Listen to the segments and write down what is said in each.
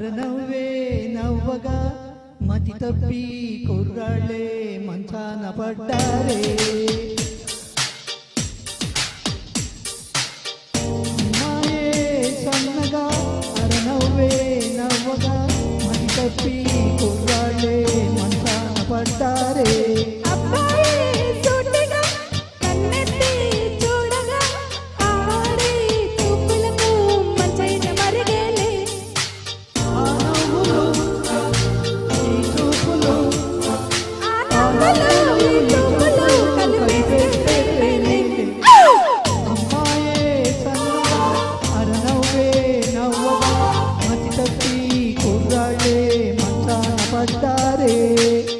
అరనవ్వే నవ్వగా మతి తప్పి కుర్రాళ్ళే మంచాన పడ్డారే. అమ్మాయే సన్నగా అరనవ్వే నవ్వగా మతి తప్పి కుర్ర रे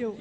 有，